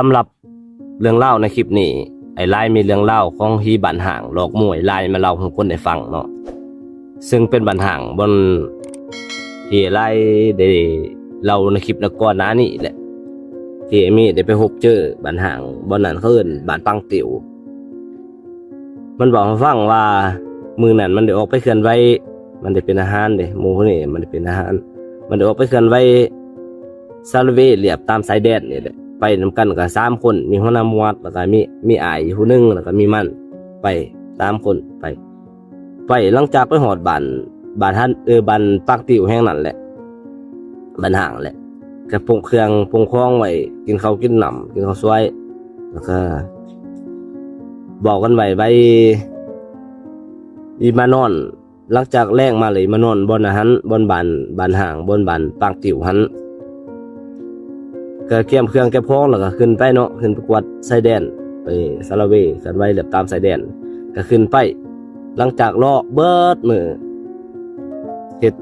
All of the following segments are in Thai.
สำหรับเรื่องเล่าในคลิปนี้ ไอ้ไล่มีเรื่องเล่าของฮีบันห่างหลอกมวยไล่มาเล่าให้คนได้ฟังเนาะซึ่งเป็นบันห่างบนที่ไล่ได้เล่าในคลิปแล้วก่อนหน้านี้แหละที่เอมี่ได้ไปพบเจอบันห่างบนนั้นเขาเอิ้นบ้านปังติ๋วมันบอกให้ฟังว่ามือนั้นมันได้ออกไปเคลื่อนไหวมันได้เป็นอาหารเด้หมูพวกนี้มันได้เป็นอาหาร มันได้ออกไปเคลื่อนไหวซาลเวเรียบตามสายแดนนี่แหละ ไปนำกันกับสามคน มีหัวหน้ามวดแล้วก็มีมีอายผู้หนึงแล้วก็มีมันไปสามคนไป ไปหลังจากไปหอดบ้านบ้านท่านเออบ้านปากติวแห่งนั้นแหละบ้านห่างแหละก็ปงเครื่องปงคล้องไว้กินข้าวกินหนำกินข้าวสวยแล้วก็ บอกกันไว้ไว้อีมานอน หลังจากแรงมาเลยมานอนบนหันบนบานบานห่างบนบานปางติวหัน ก็เกี่ยมเครื่องแก้พ้องแล้วก็ขึ้นไปเนาะขึ้นไปกวดชายแดนไปซาลาเวกันไว้เหลือบตามชายแดนก็ขึ้นไป หลังจากเลาะเบิดมือเฮ็ด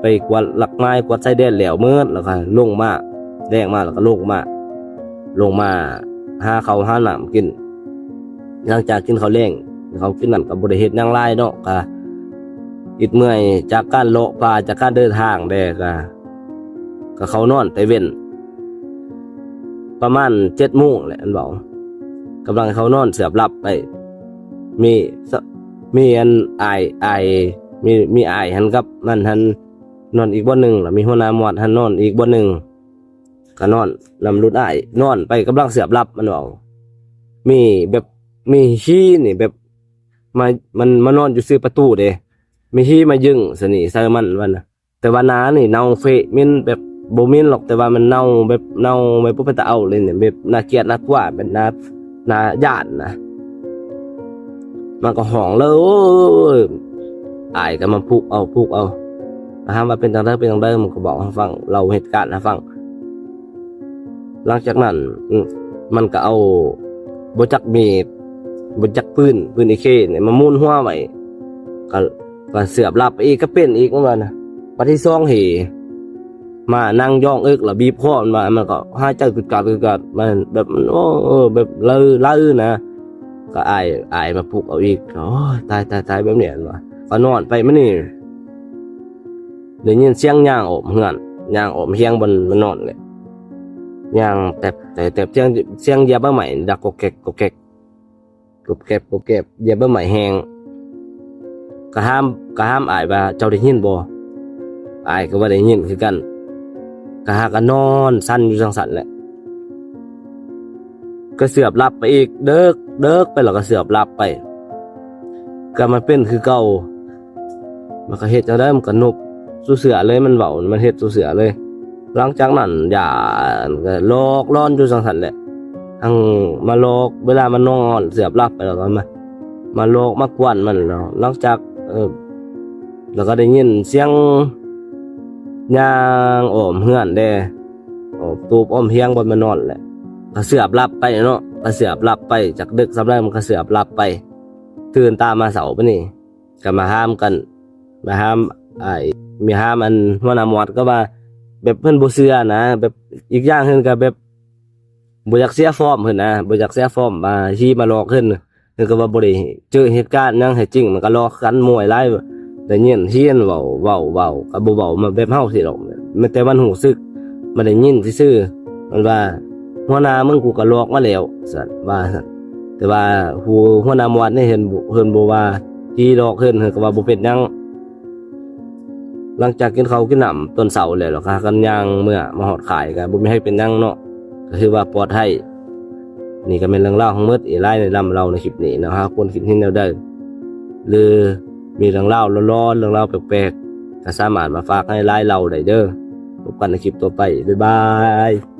ไปกวาดหลักไม้กวาดชายแดนแล้วเมื่อแล้วก็ลงมาแดงมาแล้วก็ลงมาลงมาหาเขาวหาหน้ำกิน หลังจากกินเขาวแรงเขากินนั่นก็บ่ได้เฮ็ดหยังหลายเนาะก็อิดเมื่อยจากการเลาะป่าจากการเดินทางแดก็ก็เขานอนแต่เว้น ประมาณเจ็ดโมงแหละอันบอกกำลังเขานอนเสือบหลับไป มีมีอันไอายอมีมีไอหันกับมันหันนอนอีกบนหนึ่งแล้วมีหัวหน้าหมวดหันนอนอีกบนหนึ่งก็นอนนำรุดไอนอนไปกำลังเสือบหลับมันบอกมีแบบมีขี้นี่แบบมามันมานอนอยู่ซื้อประตูเด้มีขี้มายึงสนี่ใส่มันวันนะแต่ว่านานี่เนาเฟะมินแบบ โบมินหรอกแต่ว่ามันเน่าแบบเน่าไม่ปุ๊บไปตะเอาเลยเนี่ยแบบน่าเกลียดน่ากลัวเป็นน่าน่าย่านนะมันก็ห้องเลยโอ้ยอายก็มาพูกเอาพูกเอาห้ามว่าเป็นทางเดิมเป็นทางเดิมมันก็บอกให้ฟังเราเหตุการณ์ให้ฟังหลังจากนั้นอืมันก็เอาบจักมีดบจักปืนปืนไอเคเนี่ยมามุ่นหัวไว้ก็ก็เสือบรับอีกก็เป็นอีกเหมือนกันนะปฏิซองเห มานั่งย่องเอิกแล้วบีบคอมันมามันก็หาใจกึดกัดกึดกัดมันแบบมันโอ้เออแบบเลื่อเลื่อนะ ก็อายอายมาปลุกเอาอีกโอ้ตายตายตายแบบเนี้ยวะก็นอนไปมันนี่เดี๋ยวยินเสียงย่างออกเหือนย่างออกเฮียงบนบนนอนเลยย่างแต่แต่แต่เสียงเสียงเหยียบใหม่ดักกกแกกกกแกกกบแกบกบแกบเหยียบใหม่แหงก็ห้ามก็ห้ามอายว่าเจ้าได้ยินบ่อายก็ว่าได้ยินคือกัน ก็หากันนอนสั้นอยู่จังสันแหละก็เสือบรับไปอีก เดิกเดิกไปแล้วก็เสือบรับไป ก็มันเป็นคือเก่ามันก็เฮ็ดจะได้มันก็นบสู้เสือเลยมันเบามันเฮ็ดสู้เสือเลย หลังจากนั้นอย่าก็ลอกร้อนอยู่จังสันแหละทั้งมาลอกเวลามันนอนเสือบรับไปแล้วก็มามาลอกมากวนมันแล้วหลังจากเออแล้วก็ได้ยินเสียง ย่างโอมเฮือนเด้อตูบอ้อมเฮียงบนมานอนแหละก็เสือบรับไปเนาะก็เสือบรับไปจากดึกสำแรกมันก็เสือบรับไป ตื่นตามมาเสาปะนี่ก็มาห้ามกัน มาห้ามไอ้มีห้ามอันหัวหน้ามวดก็ว่าแบบเพิ่นบ่เชื่อนะแบบอีกอย่างเพิ่นก็แบบบ่อยากเสียฟอร์มเพิ่นนะบ่อยากเสียฟอร์มมาชี้มาหลอกเพิ่นเพิ่นก็ว่าบ่ได้เจอเหตุการณ์หยังให้จริงมันก็หลอกกันมวยหลาย แต่ยินเฮียนเว้าเว้าเว้ากับบ่เว้ามาแบบเฮาสิหรอกมันแต่มันหูซึกมันได้ยินซื่อๆมันว่าหัวหน้ามึงกูก็ลอกมาแล้วสั่นว่าซั่นแต่ว่าผู้หัวหน้ามวดนี่เห็นเพิ่นบ่ว่าที่ลอกเพิ่นเพิ่นก็ว่าบ่เป็นหยังหลังจากกินข้าวกินน้ำต้นเสาแล้วล่ะค่ะกันย่างเมื่อมาฮอดขายก็บ่มีให้เป็นหยังเนาะก็คือว่าปลอดภัยนี่ก็เป็นเรื่องเล่าวของมืดอีไลในลำเราในคลิปนี้นะครับควรคิดให้แนวได้หรือ มีเรื่องเล่าร้อนๆเรื่องเล่าแปลกๆก็สามารถมาฝากให้ไลน์เราได้เด้อพบกันในคลิปต่อไปบ๊ายบาย